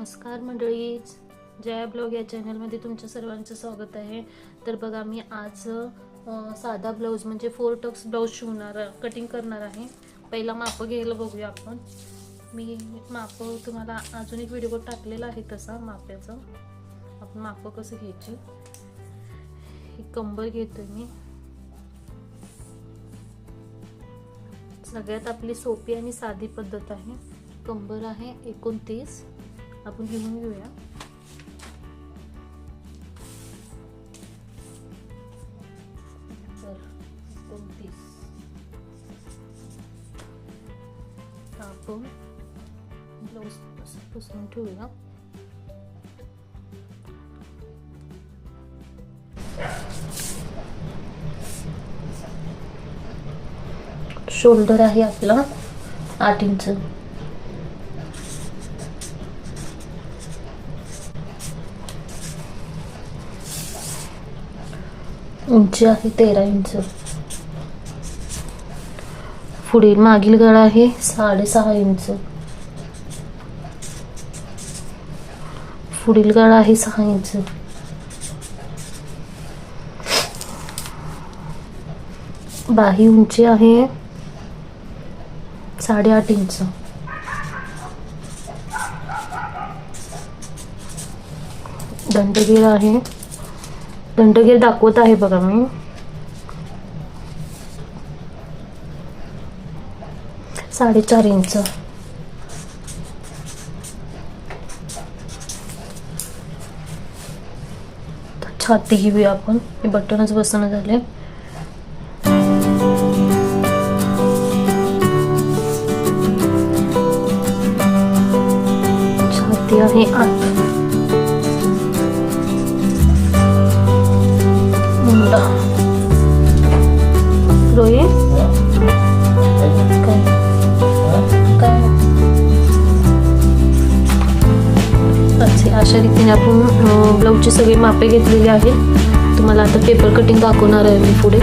नमस्कार मंडळीच जया ब्लॉग या चॅनलमध्ये तुमच्या सर्वांचं स्वागत आहे. तर बघा मी आज साधा ब्लाऊज म्हणजे फोर टक्स ब्लाऊज शिवणार कटिंग करणार आहे. पहिला माप घ्यायला बघूया आपण. मी माप तुम्हाला अजून एक व्हिडिओ टाकलेला आहे तसा माप्याचं. आपण माप कसं घ्यायची? ही कंबर घेतोय मी. सगळ्यात आपली सोपी आणि साधी पद्धत आहे. कंबर आहे एकोणतीस. आपण लिहून घेऊया. तर एकोणतीस आपण ब्लाऊज पुसून ठेवूया. शोल्डर आहे आपला आठ इंच. उंची आहे तेरा इंच. पुढील मागील गळा आहे साडेसहा इंच. पुढील गळा आहे सहा इंच. बाही उंची आहे साडेआठ इंच. दंडगीर आहे. दंडगीर दाखवत आहे बघा मी. साडेचार इंच. छाती घेऊया आपण. हे बटनच बसणं झाले छाती आहे आठ. मुंडा रोहित? काय? काय? अच्छा अशा रीतीने आपण ब्लाऊजची सगळी मापे घेतलेली आहेत. तुम्हाला आता पेपर कटिंग दाखवणार आहे मी पुढे.